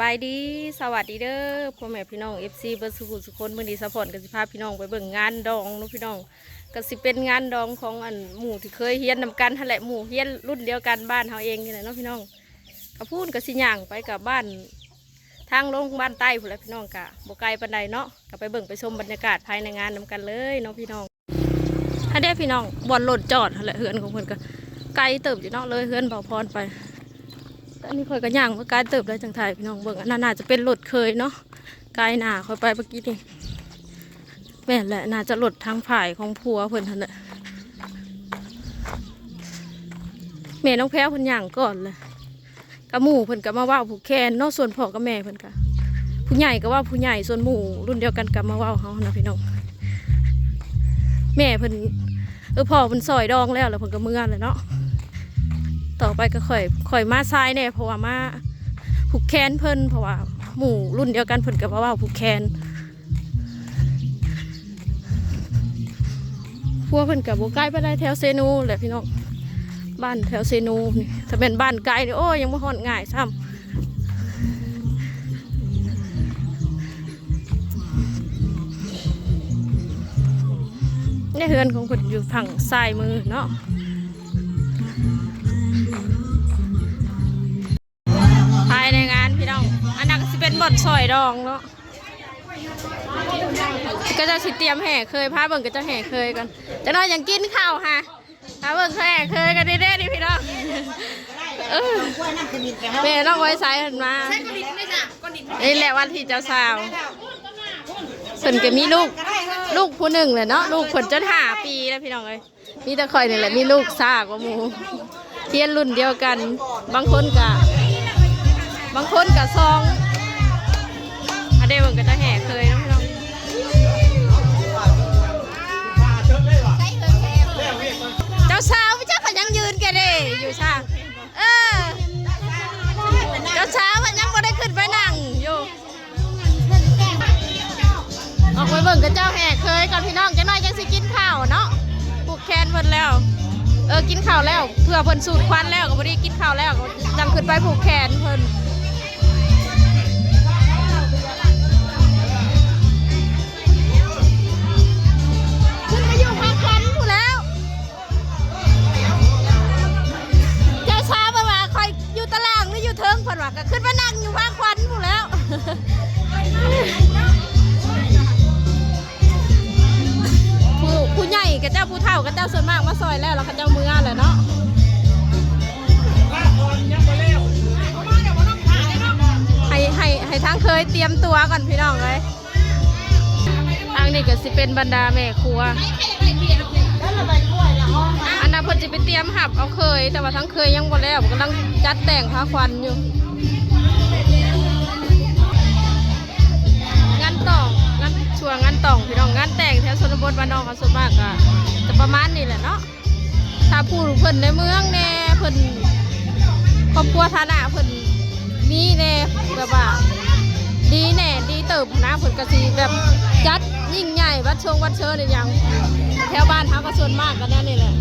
บายดีสวัสดีเด้อพ่อแม่พี่น้องเอฟซีเบอร์สุขุสุคนมือนี้สปอร์ตกสิพาพพี่น้องไปเบิ่งงานดองนาะพี่น้องก็สิเป็นงานดองของอันหมู่ที่เคยเฮียนนำกันหั่นแหละหมู่เฮียนรุ่นเดียวกันบ้านเฮาเองนี่แหละเนาะพี่น้องก็พูดก็สิย่างไปกับบ้านทางลงบ้านใต้พุ่นแหละพี่น้องกะบ่ไกลปานใดเนาะก็ไปเบิ่งไปชมบรรยากาศภายในงานนำกันเลยเนาะพี่น้องถ้าได้พี่น้องบอลรถจอดหั่นแหละเฮือนของเพิ่นก็ไกลเติบอยู่เนาะเลยเฮือนเบาพรไป อันนี้คอยก็ย่างว่ากายเติบได้จังไทยพี่น้องเบิ่งอันนั้นน่าจะเป็นรถเคยเนาะกายหนาคอยไปเมื่อกี้นี่แม่นแหละน่าจะรถทางผ่ายของผัวเพิ่นทันแหละแม่น้องแพ้วเพิ่นย่างก่อนเลยกระหมู่เพิ่นก็มาว่าผู้แคนเนาะส่วนพ่อกับแม่เพิ่นก็ผู้ใหญ่ก็ว่าผู้ใหญ่ส่วนหมู่รุ่นเดียวกันก็มาว่าเฮานะพี่น้องแม่เพิ่นเออพ่อเพิ่นซอยดองแล้วแล้วเพิ่นก็เมื่อเลยเนาะ ต่อไปก็ค่อยค่อยมาซ้ายเนี่ยเพราะว่ามาผูกแขนเพิ่นเพราะว่าหมู่รุ่นเดียวกันเพิ่นกับว่าผูกแขนพวกเพิ่นกับโบใกล้ไปได้แถวเซนูแหละพี่น้องบ้านแถวเซนูนี่ถ้าเป็นบ้านไกลนี่โอ้ยังไม่ฮอดง่ายซ้ำในเฮือนของเพิ่นอยู่ฝั่งซ้ายมือเนาะ อันนั้นก็สิเป็นบทซอยดองเนาะก็จะสิเตรียมแห่เคยพาเบิ่งก็จะแห่เคยกันจะน้อยยังกินข้าวฮะพาเบิ่งแห่เคยกันได้ๆดิพี่น้องเออแม่น้องไว้ใส่เห็นมานี่แหละวันที่เจ้าสาวเพิ่นก็มีลูกลูกผู้หนึ่งเลยเนาะลูกเพิ่นจนห้าปีแล้วพี่น้องเอ้ยมีต่คอยนี่แหละมีลูกซากว่าหมูเทียนรุ่นเดียวกัน บางคนก็ บางคนกับซองอันเดวมันก็จะแห่เคยน้องเจ้าสาวพี่เจ้าขยังยืนแกเด้อยู่ช่างเออเจ้าสาวมันยังไม่ได้ขึ้นไปนั่งอยู่ออกไปเบิ่งกับเจ้าแห่เคยก่อนพี่น้องจังน้อยยังสิกินข้าวเนาะปลูกแคนเพิ่นแล้วเออกินข้าวแล้วเพื่อเพิ่นสูดควันแล้วก็บ่ได้กินข้าวแล้วก็จังขึ้นไปผูกแขนเพิ่น นว่าก็ขึ้นมานั่งอยู่พักควันผู้แล้ว ผู้ผู้ใหญ่กับเจ้าผู้เฒ่ากับเจ้าส่วนมากมาซอยแล้วแล้วเขาเจ้ามือแหละเนาะให้ให้ให้ทั้งเคยเตรียมตัวก่อนพี่น้องเลยอันนี้ก็สิเป็นบรรดาแม่ครัวอันนั้นเพิ่นจะไปเตรียมหับเอาเคย แต่ว่าทั้งเคยยังบ่แล้วกำลังจัดแต่งผ้าควันอยู่ ชัวร์งานต่องพี่น้องงานแต่งแถวชนบทบ้านนอกเขาส่วนมากก็จะประมาณนี้แหละเนาะถ้าผู้เพิ่นในเมืองแน่เพิ่นครอบครัวฐานะเพิ่นมีแน่แบบว่าดีแน่ดีเติบนะเพิ่นก็สิแบบจัดยิ่งใหญ่วัดชงวัดเชิญอย่างแถวบ้านเฮาก็ส่วนมากกันแน่นี่แหละ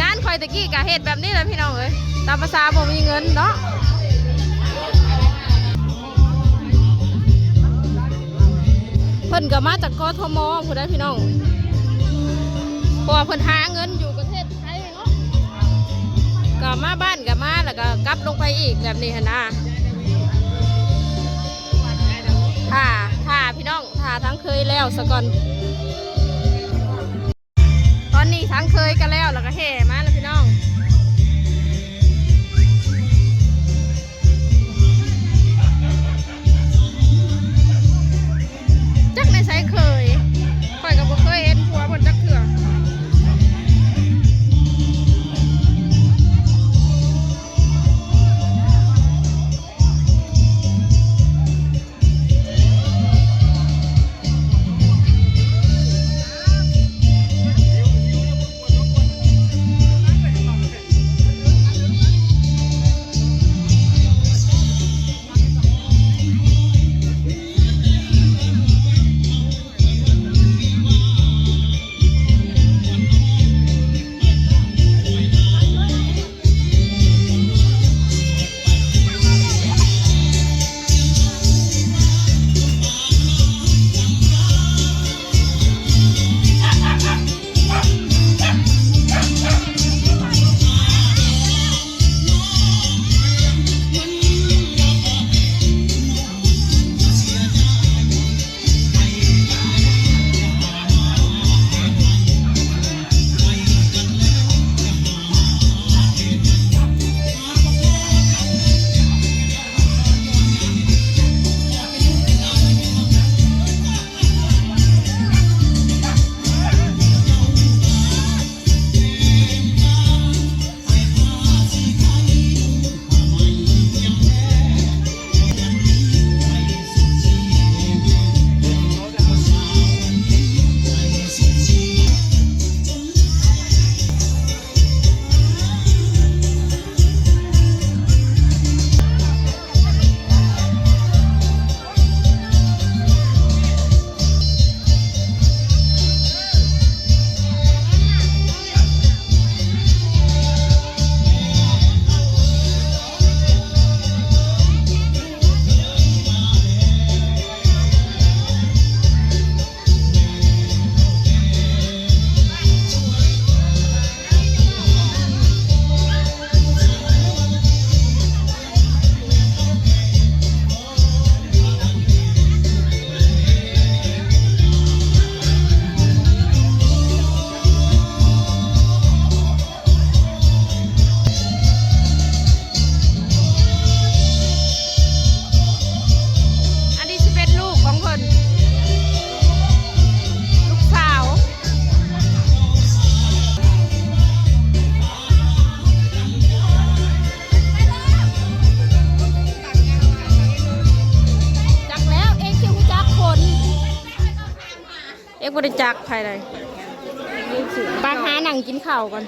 งานคอยตะกี้ก็เฮ็ดแบบนี้แหละพี่น้องเอ้ยตามภาษาบ่มีเงินเนาะ เพิ่นก็มาจากกทมผู้ได้พี่น้องเพราะว่าเพิ่นหาเงินอยู่ประเทศไทยเนาะก็มาบ้านก็มาแล้วก็กลับลงไปอีกแบบนี้หั่นนะท่าท่าพี่น้องท่าทั้งเคยแล้วสะก่อน ตอนนี้ทั้งเคยกันแล้วแล้วก็แห่มา บริจาคภายในปาหาหนังกินข้าวก่อน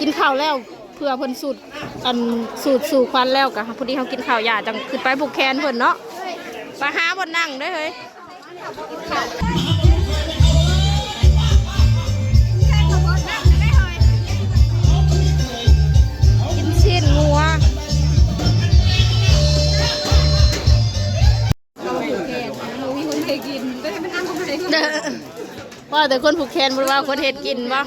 กินข้าวแล้วเพื่อเพิ่นสูตรอันสูตรสู่ควันแล้วกะพอดีเขากินข้าวหยาจังขึ้นไปผูกแขนเพิ่นเนาะปาหาบนนั่งได้อเฮ้ยกินชิ้นงัวเด้อ ว่าแต่คนผูกแขนบ่ว่าคนเฮ็ดกินบ่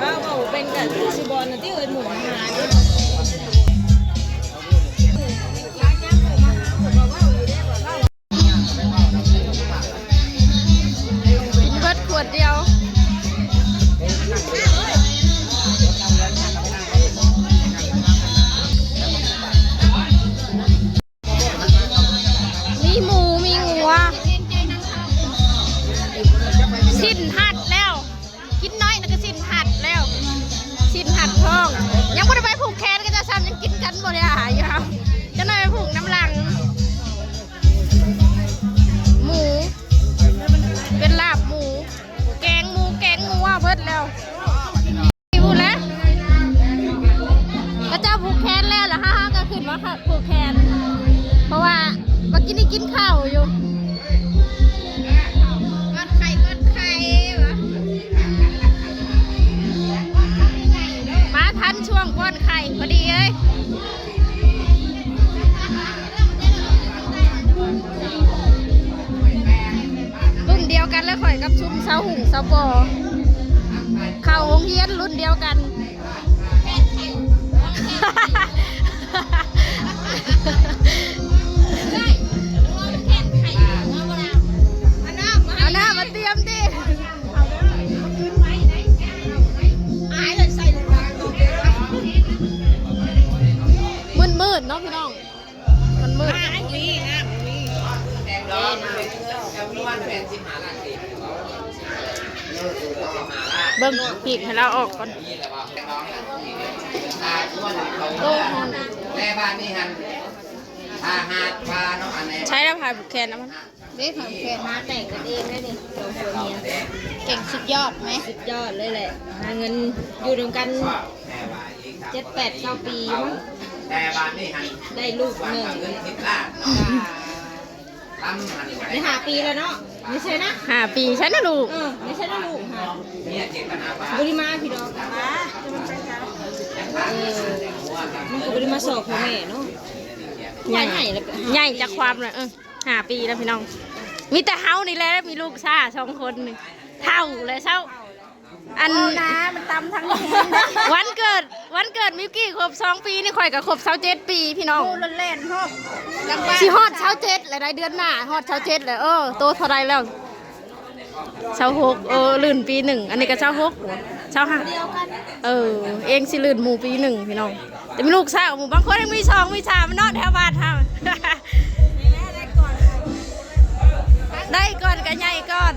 ว้าเป็นกับชิบอลที่เอิญหมูหา ก็เจ้าผูกแขนแล้วเหรอฮ่าก็ขึ้นว่าค่ะผูกแขน เพราะว่าเมื่อกี้นี่กินข้าวอยู่ก้อนไข่ก้อนไข่มาทันช่วงก้อนไข่พอดีเอ้ยรุ่นเดียวกันแล้วข่อยกับชุมเสาหุ่งเสาปอเข้าโรงเรียนรุ่นเดียวกัน เอาหน้ามาเตรียมดิมืดมืดๆเนาะพี่น้อง มันมืดมีนะมีเบิ้งปีกให้เราออกก่อน โลหอนแม่บ้านนี่ฮันพาหาดปลาเนาะอันนี้ใช้แล้วพายบุกแคนนะมันเด็กของแกมาแต่งกันเองได้นี่ตัวผัวเมียเก่งสุดยอดไหมสุดยอดเลยแหละหาเงินอยู่ด้วยกันแม่บ้านอีกครับเจ็ดแปดเก้าปีมั้งแม่บ้านนี่ฮันได้ลูกวางหนึ่งเงินทิพล้านเนาะตั้มฮันได้หาปีแล้วเนาะไม่ใช่นะห้าปีใช่นะลูกเออไม่ใช่นะลูกค่ะเนี่ยเจตนาปลาบริมาพี่ดอกมาเออ มันก็บริมาสอบพ่อแม่เนาะใหญ่ใหญ่แล้วก็ใหญ่จากความเลยเออห้าปีแล้วพี่น้อง มีแต่เฮานี่แหละมีลูกชาสองคนนี่เท่าเลยเช้าอันนะมันตำทั้งวันเกิดวันเกิดมิวกี้ครบสองปีนี่ข่อยกับครบเช้าเจ็ดปีพี่น้องพูดเล่นๆฮอบยังบ้านสิฮอดเช้าเจ็ดเลยได้เดือนหน้าฮอดเช้าเจ็ดเลยเออโตเท่าไรแล้วเช้าหกเออลื่นปีหนึ่งอันนี้ก็เช้าหก เช้าห้าเออ เองสิลื่นหมู่ปีหนึ่งพี่น้อง แต่มีลูกสาวหมู่บางคนยังมีสองมีสามนอนแถวบ้านทำได้ก่อนก็ใหญ่ก่อน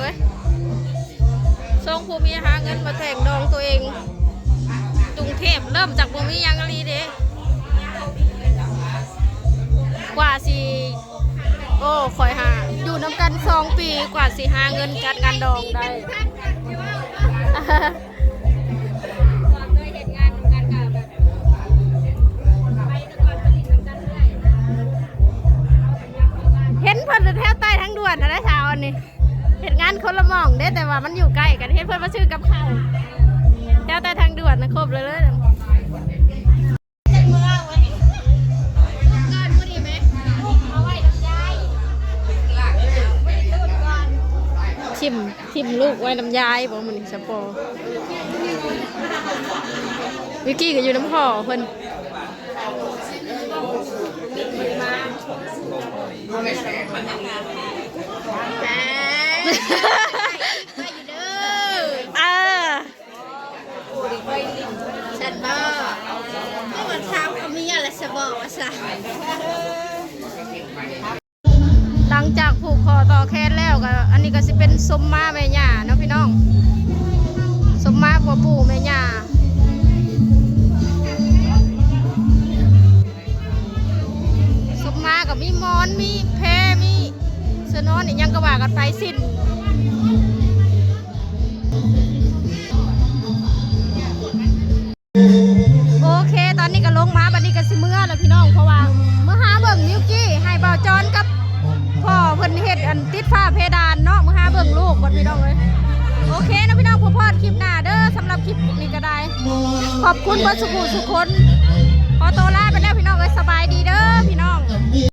อยเลยพี่น้องเอ้ยสองผู้มีหาเงินมาแต่งดองตัวเองกรุงเทพเริ่มจากบ่มีหยังลีเด้กว่าสิโอ้คอยหา อยู่น้ำกันสองปีกว่าสิหาเงินจัดงานดองได้เห็นเพิ่นแถวใต้ทั้งด่วนนะเช้าอันนี้านคนละมองเด้แต่ว่ามันอยู่ใกล้กันเห็นเพิ่อนมาซื้อกับข้าวแถวใต้ทางด่วนนะครบเลยเลยทิมทิมลูกไว้น้ำยายบอกมันสปอวิกกี้ก็อยู่น้ำพ่อเพิ่น เออฉันบ่ก็มาถามเช้าเขามีอะไรจะบอกว่าซะหลังจากผูกคอต่อแขนแล้วก็อันนี้ก็สิเป็นสมมาแม่ย่าเนาะพี่น้องสมมาผัวปู่แม่ย่าสมมากับมีมอนมีแพมีเสื้อนอนอีกยังก็ว่ากันไปสิ้น เพิ่นเฮ็ดอันติดฟ้าเพดานเนาะมือหาเบิ่งลูกบดพี่น้องเลยโอเคนะพี่น้องผู้พอดคลิปหน้าเด้อสำหรับคลิปนี้ก็ได้ ขอบคุณเบร์สุขุสุคนขอตัวลาไปแล้วพี่น้องเลยสบายดีเด้อพี่น้อง